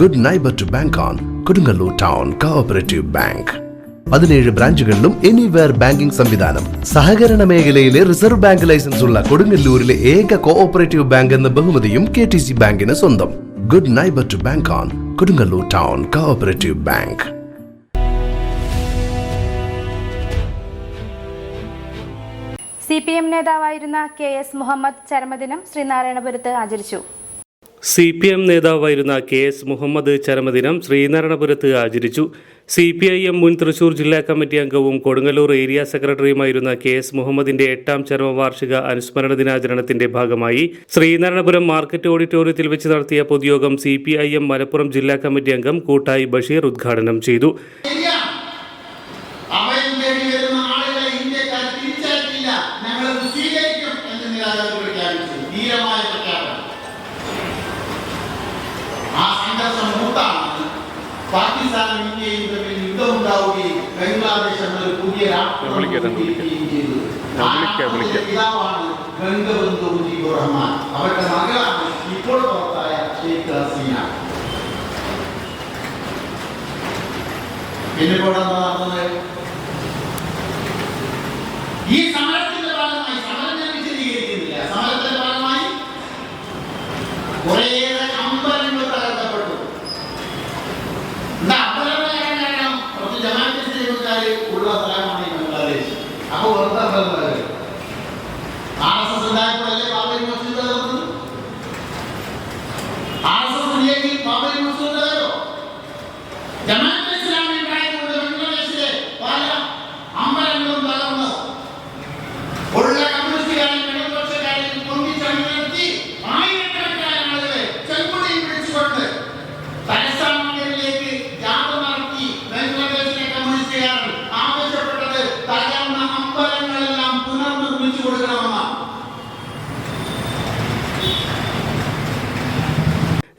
Good neighbour to bank on Kodungallur town cooperative bank പതിനേഴ് ബ്രാഞ്ചുകളിലും anywhere banking സംവിധാനം. സഹകരണ മേഖലയിലെ റിസർവ് ബാങ്ക് ലൈസൻസ് ഉള്ള കൊടുങ്ങല്ലൂരിലെ ഏക കോഓപ്പറേറ്റീവ് ബാങ്ക് എന്ന ബഹുമതിയും കെ ടി സി ബാങ്കിന് സ്വന്തം. Good neighbour to bank on Kodungallur town cooperative bank നേതാവായിരുന്ന മുഹമ്മദ് ചരമദിനം ശ്രീനാരായണപുരത്ത് ആചരിച്ചു. സി പി എം നേതാവായിരുന്ന കെ എസ് മുഹമ്മദ് ചരമദിനം ശ്രീനാരായണപുരത്ത് ആചരിച്ചു. സി പി ഐ എം മുൻ തൃശൂർ ജില്ലാ കമ്മിറ്റി അംഗവും കൊടുങ്ങല്ലൂർ ഏരിയ സെക്രട്ടറിയുമായിരുന്ന കെ എസ് മുഹമ്മദിന്റെ എട്ടാം ചരമവാർഷിക അനുസ്മരണ ദിനാചരണത്തിന്റെ ഭാഗമായി ശ്രീനാരായണപുരം മാർക്കറ്റ് ഓഡിറ്റോറിയത്തിൽ വെച്ച് നടത്തിയ പൊതുയോഗം C P I M Malappuram ജില്ലാ കമ്മിറ്റി അംഗം കൂട്ടായി ബഷീർ ഉദ്ഘാടനം ചെയ്തു. അഭയം മൂത്താണ് പാകിസ്ഥാനും ഇന്ത്യയും തമ്മിൽ യുദ്ധമുണ്ടാവുകയും ബംഗ്ലാദേശ് എന്നൊരു പുതിയ രാഷ്ട്രം രൂപീകരിക്കുകയും ചെയ്തു. ആ രാഷ്ട്രത്തിന്റെ പിതാവാണ് ബംഗബന്ധു മുജീബുർ റഹ്മാൻ അവരുടെ മകളാണ് ഇപ്പോൾ പുറത്തായ ഷെയ്ഖ് ഹസീന പിന്നെ കൂടെ നടന്നത് ഈ സമരത്തിന്റെ ഭാഗമായി സമരം ഞാൻ വിശദീകരിക്കുന്നില്ല സമരത്തിന്റെ ഭാഗമായി കുറേയേറെ ഇസ്ലാമുകാർ ഉള്ള സ്ഥലമാണ് ഈ ബംഗ്ലാദേശ് അപ്പൊ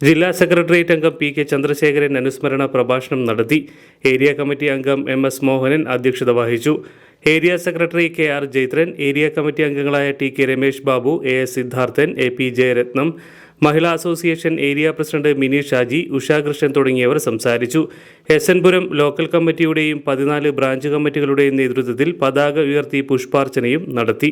ജില്ലാ സെക്രട്ടേറിയറ്റ് അംഗം പി കെ ചന്ദ്രശേഖരൻ അനുസ്മരണ പ്രഭാഷണം നടത്തി. ഏരിയ കമ്മിറ്റി അംഗം എം എസ് മോഹനൻ അധ്യക്ഷത വഹിച്ചു. Area secretary K R Jaithran area committee അംഗങ്ങളായ T K Ramesh Babu A S Siddharthan A P Jayarathnam Mahila association area president Mini Shaji Ushakrishnan തുടങ്ങിയവർ സംസാരിച്ചു. എസ് എൻ പുരം ലോക്കൽ കമ്മിറ്റിയുടെയും പതിനാല് branch കമ്മിറ്റികളുടെയും നേതൃത്വത്തിൽ പതാക ഉയർത്തി പുഷ്പാർച്ചനയും നടത്തി.